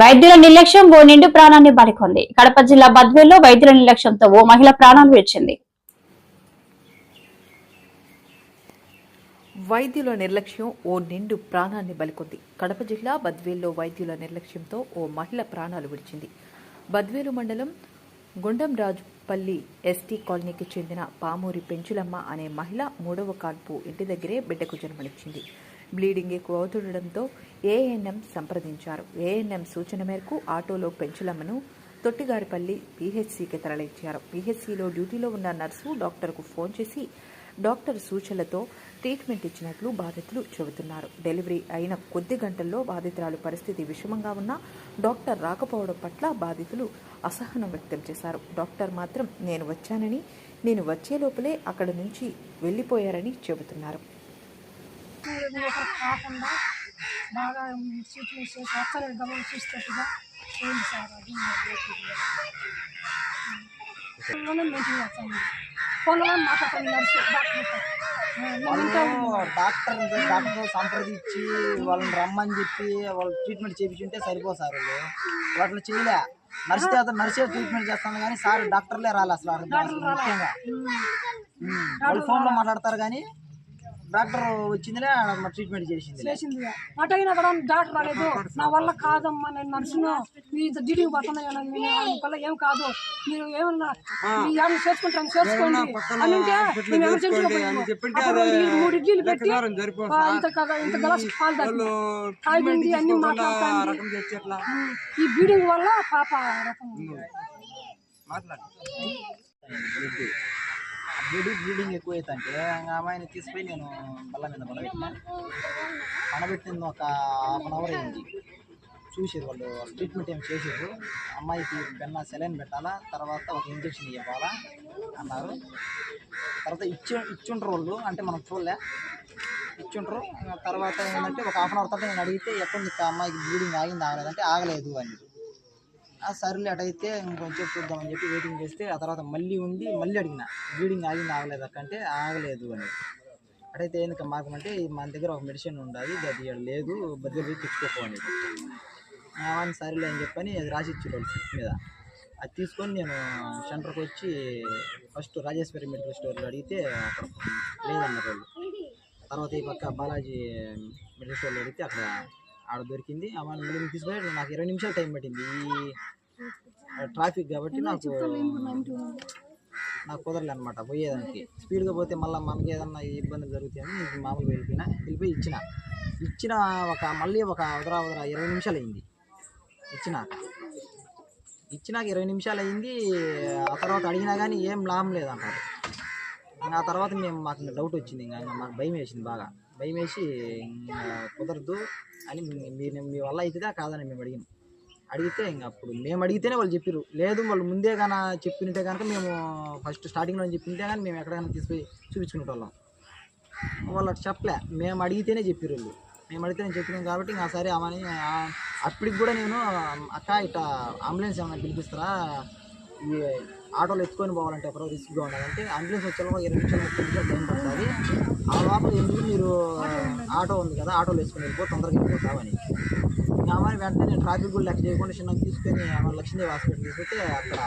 వైద్యుల నిర్లక్ష్యం ఓ నిండు ప్రాణాన్ని బలికొంది కడప జిల్లా బద్వేల్లో వైద్యుల నిర్లక్ష్యంతో ఓ మహిళ ప్రాణాలు విడిచింది. వైద్యుల నిర్లక్ష్యం ఓ నిండు ప్రాణాన్ని బలికొంది. కడప జిల్లా బద్వేల్లో వైద్యుల నిర్లక్ష్యంతో ఓ మహిళ ప్రాణాలు విడిచింది. బద్వేలు మండలం గుండంరాజుపల్లి ఎస్టీ కాలనీకి చెందిన పామూరి పెంచులమ్మ అనే మహిళ మూడవ కాన్పు ఇంటి దగ్గరే బిడ్డకు జన్మనిచ్చింది. బ్లీడింగ్ ఎక్కువ అవుతుండడంతో ఏఎన్ఎం సంప్రదించారు. ఏఎన్ఎం సూచన మేరకు ఆటోలో పెంచులమ్మను తొట్టిగారిపల్లి పీహెచ్సీకి తరలించారు. పీహెచ్సీలో డ్యూటీలో ఉన్న నర్సు డాక్టర్కు ఫోన్ చేసి డాక్టర్ సూచనలతో ట్రీట్మెంట్ ఇచ్చినట్లు బాధితులు చెబుతున్నారు. డెలివరీ అయిన కొద్ది గంటల్లో బాధితురాలు పరిస్థితి విషమంగా ఉన్నా డాక్టర్ రాకపోవడం పట్ల బాధితులు అసహనం వ్యక్తం చేశారు. డాక్టర్ మాత్రం నేను వచ్చానని నేను వచ్చే లోపలే అక్కడ నుంచి వెళ్ళిపోయారని చెబుతున్నారు. ఒకరు కాకుండా బాగా సూచనలు చేసి చూసేటట్టుగా చేయండి సార్ అది మాట్లాడతాను నర్సు డాక్టర్ డాక్టర్ సంప్రదించి వాళ్ళని రమ్మని చెప్పి వాళ్ళు ట్రీట్మెంట్ చేయించుంటే సరిపోదు సార్ వాళ్ళు. వాటిని చేయలే. నర్స్ చేత నర్సే ట్రీట్మెంట్ చేస్తాను కానీ సార్ డాక్టర్లే రాలే అసలు ముఖ్యంగా. వాళ్ళు ఫోన్లో మాట్లాడతారు కానీ డాక్టర్ వచ్చిందిలే ట్రీట్మెంట్ చేసింది చేసింది అటు అయినా కూడా డాక్టర్ రాలేదు. నా వల్ల కాదమ్మా నేను నర్సును. మీ డ్యూటీకి పోతున్నాను వల్ల ఏం కాదు. మీరు ఏమన్నా మీ చేసుకుంటాను చేసుకోండి. అని అంటే మేము ఎమర్జెన్సీలో పోయాము అప్పుడు ఈ మూడు ఇడ్లీలు పెట్టి ఆ, ఇంత కదా ఇంత గ్లాస్ పాలు తాగింది తాగింది అన్ని ఈ బీడింగ్ వల్ల పాప రకం బ్లీడింగ్ బ్లీడింగ్ ఎక్కువ అవుతుంటే ఆ అమ్మాయిని తీసుకుపోయి నేను బల్ల మీద పడబెట్టిన పడబెట్టింది ఒక హాఫ్ అన్ అవర్ అయింది. చూసారు వాళ్ళు ట్రీట్మెంట్ ఏం చేసారు అమ్మాయికి బెన్న సెలైన్ పెట్టాలా తర్వాత ఒక ఇంజక్షన్ ఇవ్వాలా అన్నారు. తర్వాత ఇచ్చి ఇచ్చుంటారు వాళ్ళు అంటే మనం చూడలే. ఇచ్చుంటారు తర్వాత ఏంటంటే ఒక హాఫ్ అన్ అవర్ తర్వాత నేను అడిగితే ఎక్కడ నీకు అమ్మాయికి బ్లీడింగ్ ఆగింది? ఆగలేదంటే ఆగలేదు అని. సర్లే అటైతే ఇంకొంచెం చూద్దామని చెప్పి వెయిటింగ్ చేస్తే ఆ తర్వాత మళ్ళీ ఉండి మళ్ళీ అడిగిన బ్లీడింగ్ ఆగింది ఆగలేదు? అక్క అంటే ఆగలేదు అని. అటైతే ఎందుకు మాకమంటే మన దగ్గర ఒక మెడిసిన్ ఉండాలి అది లేదు బద్దలు పోయి తెచ్చుకోపోని అని సరేలే అని చెప్పని అది రాసి ఇచ్చేటోళ్ళు స్లిప్ మీద. అది తీసుకొని నేను సెంటర్కి వచ్చి ఫస్ట్ రాజేశ్వరి మెడికల్ స్టోర్లో అడిగితే అక్కడ లేదన్నారు వాళ్ళు. తర్వాత ఈ పక్క బాలాజీ మెడికల్ స్టోర్లో అడిగితే అక్కడ ఆడ దొరికింది. అవన్నీ మళ్ళీ తీసుకుని నాకు ఇరవై నిమిషాలు టైం పట్టింది. ఈ ట్రాఫిక్ కాబట్టి నాకు నాకు కుదరలే అనమాట పోయేదానికి. స్పీడ్గా పోతే మళ్ళీ మనకి ఏదన్నా ఇబ్బంది జరుగుతాయని మామూలుగా వెళ్ళిపోయినా వెళ్ళిపోయి ఇచ్చిన. ఇచ్చిన ఒక మళ్ళీ ఒక ఉదరా ఉదరా ఇరవై నిమిషాలు అయింది. ఇచ్చినాక ఇచ్చినాక ఇరవై నిమిషాలు అయింది. ఆ తర్వాత అడిగినా కానీ ఏం లాభం లేదంటారు ఆ తర్వాత మేము మాకు డౌట్ వచ్చింది. ఇంకా మాకు భయం వేసింది బాగా. భయం వేసి కుదరదు. అని మీరు మీ వల్ల అవుతుందా కాదని మేము అడిగాం అడిగితే ఇంకా అప్పుడు మేము అడిగితేనే వాళ్ళు చెప్పారు లేదు వాళ్ళు ముందే కానీ చెప్పినట్టే కనుక మేము ఫస్ట్ స్టార్టింగ్లో చెప్పింటే కానీ మేము ఎక్కడికైనా తీసుకుపోయి చూపించుకునే వాళ్ళం వాళ్ళు చెప్పలే. మేము అడిగితేనే చెప్పారు వాళ్ళు. మేము అడిగితేనే చెప్పినాం కాబట్టి ఇంకా సరే అమ్మని అప్పటికి కూడా నేను అక్క ఇట్లా అంబులెన్స్ ఏమైనా పిలిపిస్తారా? ఈ ఆటోలో ఎత్తుకొని పోవాలంటే ఒకరో రిస్క్గా ఉండాలంటే అంబులెన్స్ వచ్చే ఇరవై నిమిషాలు ముప్పై నిమిషాలు టైం పడుతుంది. ఆ లోపల ఎందుకు మీరు ఆటో ఉంది కదా ఆటోలో వేసుకుని వెళ్ళిపో తొందరగా వెళ్ళిపోతామని ఇంకా అమ్మాయి వెంటనే నేను ట్రాఫిక్ కూడా లెక్క చేయకుండా చిన్న తీసుకొని ఆమె లక్ష్మీదేవి హాస్పిటల్ తీసుకొస్తే అక్కడ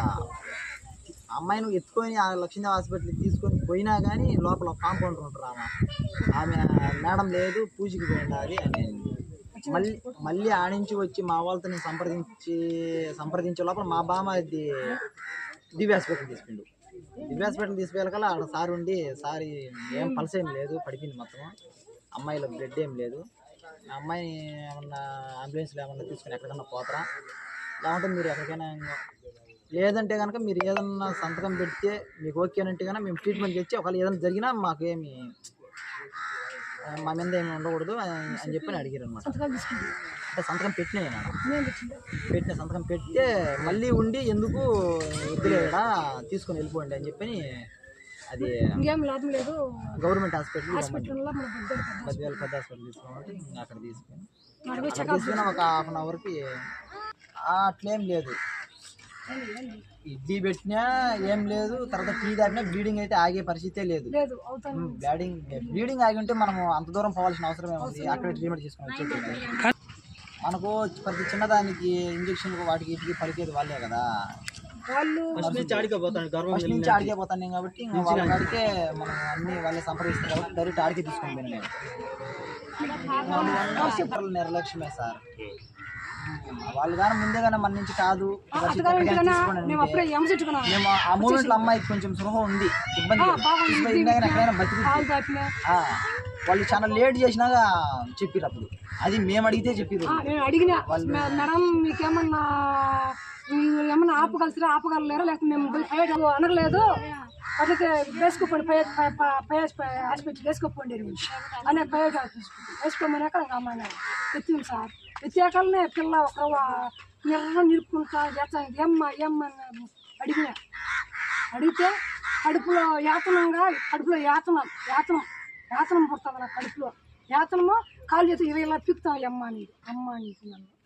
అమ్మాయిని ఎత్తుకొని ఆ లక్ష్మీదేవి హాస్పిటల్కి తీసుకొని పోయినా కానీ లోపల కాంపౌండర్ ఉంటారు ఆమె. ఆమె మేడం లేదు పూజకి పోయినది అని. మళ్ళీ మళ్ళీ ఆడించి వచ్చి మా వాళ్ళతో నేను సంప్రదించి సంప్రదించే లోపల మా బామ్మ ఇది దివ్య హాస్పిటల్ తీసుకుండు దివ్య హాస్పిటల్ తీసుకెళ్ళకల్లా అక్కడ సార్ ఉండి సార్ ఏం పలసేం ఏం లేదు పడిపోయింది మొత్తం అమ్మాయిలో బ్లడ్ ఏం లేదు. ఆ అమ్మాయిని ఏమన్నా అంబులెన్స్లో ఏమన్నా తీసుకుని ఎక్కడికన్నా పోతారా? లేకుంటే మీరు ఎక్కడికైనా లేదంటే కనుక మీరు ఏదన్నా సంతకం పెడితే మీకు ఓకేనంటే కనుక మేము ట్రీట్మెంట్ చేసి ఒకవేళ ఏదైనా జరిగినా మాకేమి మా మీద ఏమి ఉండకూడదు అని చెప్పి అడిగారు అనమాట అంటే సంతకం పెట్టినా పెట్టిన సంతకం పెడితే మళ్ళీ ఉండి ఎందుకు వద్దులేడా తీసుకొని వెళ్ళిపోండి అని చెప్పని అది ఇంకేం లాభం లేదు. గవర్నమెంట్ హాస్పిటల్ హాస్పిటల్లో మన కదా. పదివేల పెద్ద హాస్పిటల్ తీసుకోమంటే అక్కడ తీసుకొని అక్కడ పోయి అక్కడ చెకప్ తీసుకుని ఒక హాఫ్ అన్ అవర్కి అట్లేం లేదు. ఇడ్లీ పెట్టినా ఏం లేదు తర్వాత టీ తాగినా బ్లీడింగ్ అయితే ఆగే పరిస్థితే లేదు. బ్లీడింగ్ బ్లీడింగ్ ఆగి ఉంటే మనం అంత దూరం పోవాల్సిన అవసరం ఏముంది అక్కడ ట్రీట్మెంట్ చేసుకొని వచ్చేది మనకు ప్రతి చిన్నదానికి ఇంజక్షన్లు వాటికి వీటికి పలికేది వాళ్ళే కదా. వాళ్ళు ఫస్ట్ నుంచి ఆడికే పోతాను నేను కాబట్టి ఇంకా వాళ్ళ కాడికే మనం అన్ని వాళ్ళే సంప్రదిస్తాం కాబట్టి డైరెక్ట్ ఆడికే తీసుకొని పోయినా నేను. నిర్లక్ష్యమే సార్. వాళ్ళు కానీ ముందే కానీ మన నుంచి కాదు మేము ఆ మూమెంట్లో అమ్మాయికి కొంచెం సృహ ఉంది ఇబ్బంది ఎక్కడైనా బతికి వాళ్ళు చాలా లేట్ చేసినాక చెప్పిరు అప్పుడు. అది మేము అడిగితే చెప్పిరు నేను అడిగిన. "మే- మేడం మీకేమన్నా ఏమన్నా ఆపగలుగుతారా ఆపగలలేరా లేకపోతే మేము పోయి బయట అనగలేదు అట్లయితే వేసుకోపోండి పై హాస్పిటల్ వేసుకోపోండి అనే బయట వేసుకోమన్నాక అమ్మాయి ఎత్తింది సార్. ఎత్తాకనే పిల్ల ఒక నిర్ర నిలుపుకుంటా చేస్తాను ఏమ్మా ఏమ్మా అడిగిన. అడిగితే కడుపులో యాతనంగా కడుపులో యాతన యాతనం. యాతనం పుడుతుంది నా కడుపులో. యాతనము కాలు చేతి ఇలా పిక్తాం అమ్మ అని అమ్మ అని నన్ను.